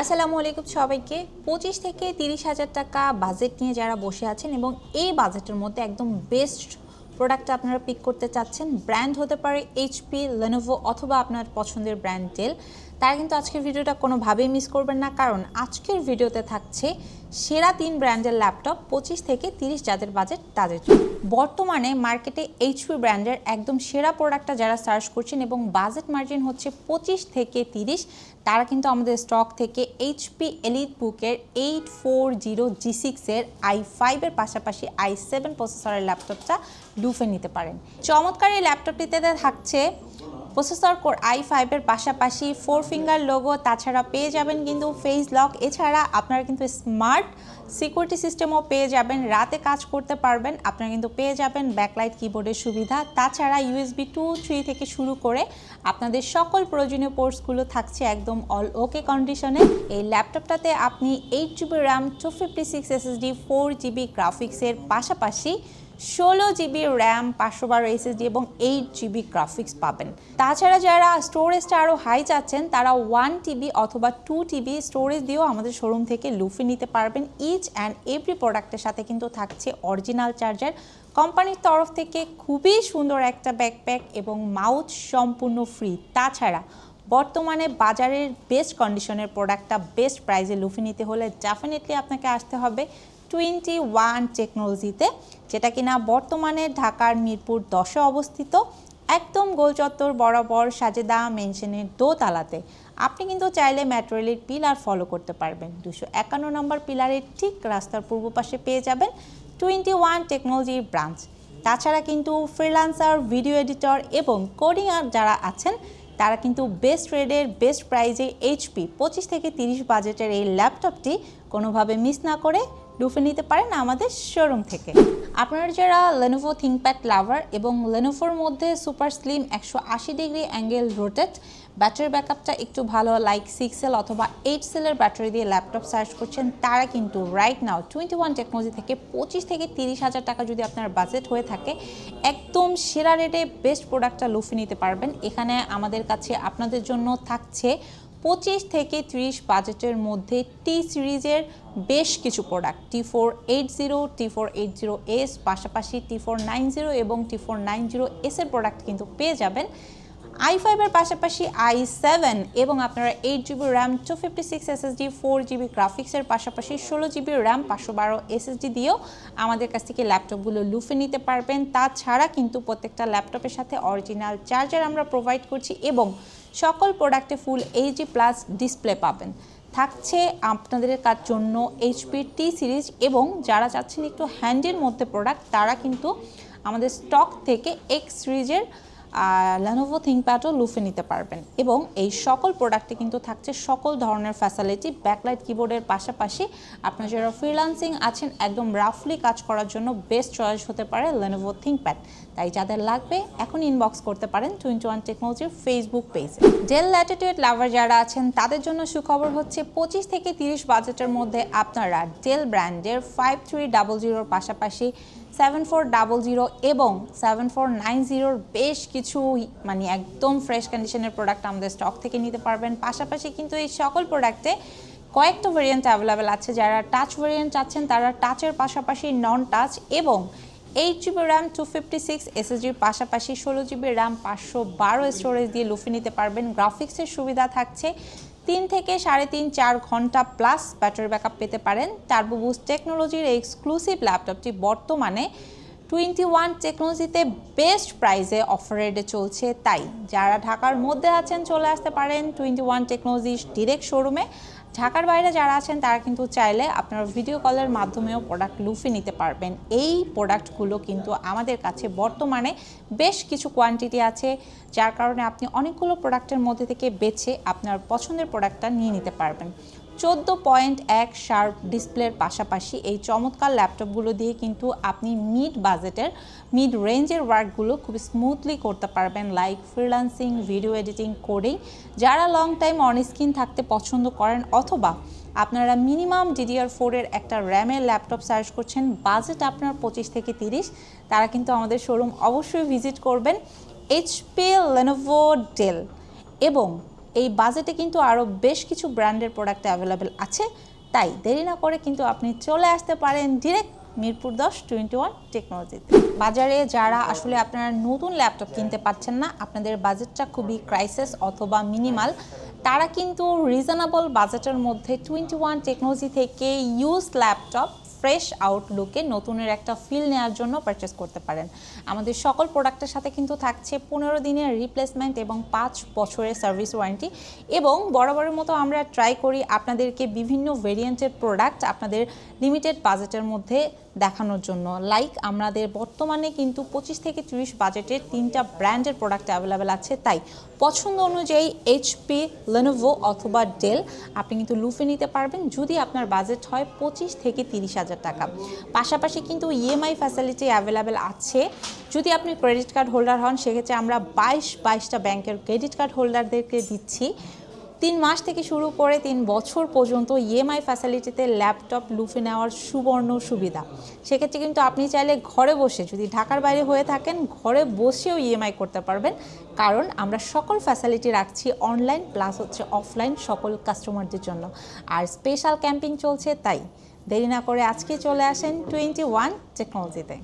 আসসালামু আলাইকুম সবাইকে। পঁচিশ থেকে তিরিশ হাজার টাকা বাজেট নিয়ে যারা বসে আছেন এবং এই বাজেটের মধ্যে একদম বেস্ট প্রোডাক্টটা আপনারা পিক করতে চাচ্ছেন ব্র্যান্ড হতে পারে এইচপি লেনোভো অথবা আপনার পছন্দের ব্র্যান্ড ডেল তারা কিন্তু আজকের ভিডিওটা কোনোভাবেই মিস করবেন না। কারণ আজকের ভিডিওতে থাকছে সেরা তিন ব্র্যান্ডের ল্যাপটপ পঁচিশ থেকে তিরিশ যাদের বাজেট তাদের জন্য। বর্তমানে মার্কেটে এইচপি ব্র্যান্ডের একদম সেরা প্রোডাক্টটা যারা সার্চ করছেন এবং বাজেট মার্জিন হচ্ছে পঁচিশ থেকে তিরিশ, তারা কিন্তু আমাদের স্টক থেকে এইচপি এলিট বুকের এইট ফোর জিরো জি সিক্সের আই ফাইভের পাশাপাশি আই সেভেন প্রসেসরের ল্যাপটপটা লুফে নিতে পারেন। চমৎকার এই ল্যাপটপটিতে থাকছে প্রসেসর কোর আই ফাইভের পাশাপাশি ফোর ফিঙ্গার লোগো তাছাড়া পেয়ে যাবেন কিন্তু ফেস লক এছাড়া আপনারা কিন্তু স্মার্ট সিকিউরিটি সিস্টেমও পেয়ে যাবেন। রাতে কাজ করতে পারবেন, আপনারা কিন্তু পেয়ে যাবেন ব্যাকলাইট কিবোর্ডের সুবিধা। তাছাড়া ইউএসবি টু থ্রি থেকে শুরু করে আপনাদের সকল প্রয়োজনীয় পোর্টসগুলো থাকছে একদম অল ওকে কন্ডিশনে এই ল্যাপটপটাতে আপনি eight GB RAM two fifty six SSD four GB গ্রাফিক্সের পাশাপাশি ষোলো জিবি র্যাম, পাঁচশো বারো এসএসডি এবং এইট জিবি গ্রাফিক্স পাবেন। তাছাড়া যারা স্টোরেজটা আরও হাই চাচ্ছেন, তারা ওয়ান টিবি অথবা টু টিবি স্টোরেজ দিয়েও আমাদের শোরুম থেকে লুফে নিতে পারবেন। ইচ অ্যান্ড এভরি প্রোডাক্টের সাথে কিন্তু থাকছে অরিজিনাল চার্জার কোম্পানির তরফ থেকে খুবই সুন্দর একটা ব্যাকপ্যাক এবং মাউথ সম্পূর্ণ ফ্রি তাছাড়া বর্তমানে বাজারের বেস্ট কন্ডিশনের প্রোডাক্টটা বেস্ট প্রাইসে লুফে নিতে হলে ডেফিনেটলি আপনাকে আসতে হবে। টোয়েন্টি ওয়ান টেকনোলজিতে, যেটা কিনা বর্তমানে ঢাকার মিরপুর দশে অবস্থিত, একদম গোলচত্বর বরাবর সাজেদা মেনশনের দোতলাতে। আপনি কিন্তু চাইলে ম্যাটেরিয়ালের পিলার ফলো করতে পারবেন। দুশো একান্ন নম্বর পিলারের ঠিক রাস্তার পূর্ব পাশে পেয়ে যাবেন টোয়েন্টি ওয়ান টেকনোলজির ব্রাঞ্চ। তাছাড়া কিন্তু ফ্রিলান্সার ভিডিও এডিটর এবং কোডিং যারা আছেন, তারা কিন্তু বেস্ট রেডের বেস্ট প্রাইজে এইচপি পঁচিশ থেকে তিরিশ বাজেটের এই ল্যাপটপটি কোনোভাবে মিস না করে লুফে নিতে পারেন আমাদের শোরুম থেকে। আপনারা যারা লেনোভো থিঙ্কপ্যাড লাভার এবং লেনোভোর মধ্যে সুপার স্লিম একশো আশি ডিগ্রি অ্যাঙ্গেল রোটেট ব্যাটারি ব্যাকআপটা একটু ভালো লাইক সিক্স সেল অথবা এইট সেলের ব্যাটারি দিয়ে ল্যাপটপ সার্চ করছেন, তারা কিন্তু right now twenty one technology থেকে পঁচিশ থেকে তিরিশ হাজার টাকা যদি আপনার বাজেট হয়ে থাকে, একদম সেরা রেটে বেস্ট প্রোডাক্টটা লুফে নিতে পারবেন। এখানে আমাদের কাছে আপনাদের জন্য থাকছে পঁচিশ থেকে ত্রিশ বাজেটের মধ্যে টি সিরিজের বেশ কিছু product T four eight zero T four eight zero S পাশাপাশি টি ফোর নাইন জিরো এবং টি ফোর নাইন জিরো এসের প্রোডাক্ট কিন্তু পেয়ে যাবেন। আই ফাইভের পাশাপাশি আই সেভেন এবং আপনারা eight GB RAM two fifty six SSD four GB গ্রাফিক্সের পাশাপাশি ষোলো জিবি র্যাম পাঁচশো বারো এসএসডি দিয়েও আমাদের কাছ থেকে ল্যাপটপগুলো লুফে নিতে পারবেন। তাছাড়া কিন্তু প্রত্যেকটা ল্যাপটপের সাথে অরিজিনাল চার্জার আমরা প্রোভাইড করছি এবং সকল প্রোডাক্টে ফুল এইচডি প্লাস ডিসপ্লে পাবেন। থাকছে আপনাদের কার জন্য এইচপি টি সিরিজ এবং যারা চাচ্ছেন একটু হ্যান্ডের মধ্যে প্রোডাক্ট তারা কিন্তু আমাদের স্টক থেকে এক্স সিরিজের লেনোভো থিঙ্কপ্যাডও লুফে নিতে পারবেন। এবং এই সকল প্রোডাক্টে কিন্তু থাকছে সকল ধরনের ফ্যাসিলিটি ব্যাকলাইট কিবোর্ডের পাশাপাশি আপনার যারা ফ্রিলান্সিং আছেন, একদম রাফলি কাজ করার জন্য বেস্ট চয়েস হতে পারে লেনোভো থিঙ্কপ্যাড তাই যাদের লাগবে এখন ইনবক্স করতে পারেন টোয়েন্টি ওয়ান টেকনোলজির ফেসবুক পেজে ডেল ল্যাটিটিউড লাভার যারা আছেন, তাদের জন্য সুখবর হচ্ছে পঁচিশ থেকে তিরিশ বাজেটের মধ্যে আপনারা ডেল ব্র্যান্ডের ফাইভ থ্রি ডাবল জিরোর পাশাপাশি সেভেন ফোর ডাবল জিরো এবং সেভেন ফোর নাইন জিরোর বেশ কিছু মানে একদম ফ্রেশ কন্ডিশনের প্রোডাক্ট আমাদের স্টক থেকে নিতে পারবেন। পাশাপাশি কিন্তু এই সকল প্রোডাক্টে কয়েকটা ভেরিয়েন্ট অ্যাভেলেবেল আছে। যারা টাচ ভেরিয়েন্ট চাচ্ছেন, তারা টাচের পাশাপাশি নন টাচ এবং eight GB RAM two fifty six এসএসজির পাশাপাশি ষোলো জিবি র্যাম পাঁচশো বারো স্টোরেজ দিয়ে লুফে নিতে পারবেন। গ্রাফিক্সের সুবিধা থাকছে। তিন থেকে সাড়ে তিন, চার ঘণ্টা প্লাস ব্যাটারি ব্যাকআপ পেতে পারেন। টার্বো বুস্ট টেকনোলজির এক্সক্লুসিভ ল্যাপটপটি বর্তমানে টোয়েন্টি ওয়ান টেকনোলজিতে বেস্ট প্রাইসে অফার রেটে চলছে তাই। যারা ঢাকার মধ্যে আছেন, চলে আসতে পারেন টোয়েন্টি ওয়ান টেকনোলজি ডিরেক্ট শোরুমে। ঢাকার বাইরে যারা আছেন, তারা কিন্তু চাইলে আপনারা ভিডিও কলের মাধ্যমেও প্রোডাক্ট লুফে নিতে পারবেন। এই প্রোডাক্টগুলো কিন্তু আমাদের কাছে বর্তমানে বেশ কিছু কোয়ান্টিটি আছে, যার কারণে আপনি অনেকগুলো প্রোডাক্টের মধ্যে থেকে বেছে আপনার পছন্দের প্রোডাক্টটা নিয়ে নিতে পারবেন। চোদ্দ পয়েন্ট এক শার্প ডিসপ্লের পাশাপাশি এই চমৎকার ল্যাপটপগুলো দিয়ে কিন্তু আপনি মিড বাজেটের মিড রেঞ্জের ওয়ার্কগুলো খুব স্মুথলি করতে পারবেন like freelancing video editing coding যারা লং টাইম অন স্ক্রিন থাকতে পছন্দ করেন অথবা আপনারা মিনিমাম ডিডিআর ফোরের একটা র্যামের ল্যাপটপ সার্চ করছেন বাজেট আপনার পঁচিশ থেকে তিরিশ, তারা কিন্তু আমাদের শোরুম অবশ্যই ভিজিট করবেন। এইচপি লেনোভো ডেল এবং এই বাজেটে কিন্তু আরও বেশ কিছু ব্র্যান্ডের প্রোডাক্ট অ্যাভেলেবেল আছে। তাই দেরি না করে কিন্তু আপনি চলে আসতে পারেন ডিরেক্ট মিরপুর দশ টোয়েন্টি ওয়ান টেকনোলজিতে বাজারে যারা আসলে আপনারা নতুন ল্যাপটপ কিনতে পারছেন না, আপনাদের বাজেটটা খুবই ক্রাইসিস অথবা মিনিমাল তারা কিন্তু রিজনেবল বাজেটের মধ্যে টোয়েন্টি ওয়ান টেকনোলজি থেকে ইউজ ল্যাপটপ ফ্রেশ আউটলুকে নতুনের একটা ফিল নেওয়ার জন্য পারচেস করতে পারেন। আমাদের সকল প্রোডাক্টের সাথে কিন্তু থাকছে পনেরো দিনের রিপ্লেসমেন্ট এবং পাঁচ বছরের সার্ভিস ওয়ারেন্টি এবং বরাবরের মতো আমরা ট্রাই করি আপনাদেরকে বিভিন্ন ভেরিয়েন্টের প্রোডাক্ট আপনাদের লিমিটেড বাজেটের মধ্যে দেখানোর জন্য। লাইক আমাদের বর্তমানে কিন্তু পঁচিশ থেকে তিরিশ বাজেটের তিনটা ব্র্যান্ডের প্রোডাক্ট অ্যাভেলেবেল আছে। তাই পছন্দ অনুযায়ী এইচপি লেনোভো অথবা ডেল আপনি কিন্তু লুফে নিতে পারবেন। যদি আপনার বাজেট হয় পঁচিশ থেকে তিরিশ হাজার টাকা। পাশাপাশি কিন্তু ইএমআই ফ্যাসিলিটি অ্যাভেলেবেল আছে। যদি আপনি ক্রেডিট কার্ড হোল্ডার হন, সেক্ষেত্রে আমরা বাইশ, বাইশটা ব্যাংকের ক্রেডিট কার্ড হোল্ডারদেরকে দিচ্ছি। তিন মাস থেকে শুরু করে তিন বছর পর্যন্ত ইএমআই ফ্যাসিলিটিতে ল্যাপটপ লুফে নেওয়ার সুবর্ণ সুবিধা। সেক্ষেত্রে কিন্তু আপনি চাইলে ঘরে বসে যদি ঢাকার বাইরে হয়ে থাকেন, ঘরে বসেও ইএমআই করতে পারবেন। কারণ আমরা সকল ফ্যাসিলিটি রাখছি অনলাইন প্লাস হচ্ছে অফলাইন সকল কাস্টমারদের জন্য। আর স্পেশাল ক্যাম্পিং চলছে তাই। দেরি না করে আজকে চলে আসেন টোয়েন্টি ওয়ান টেকনোলজিতে।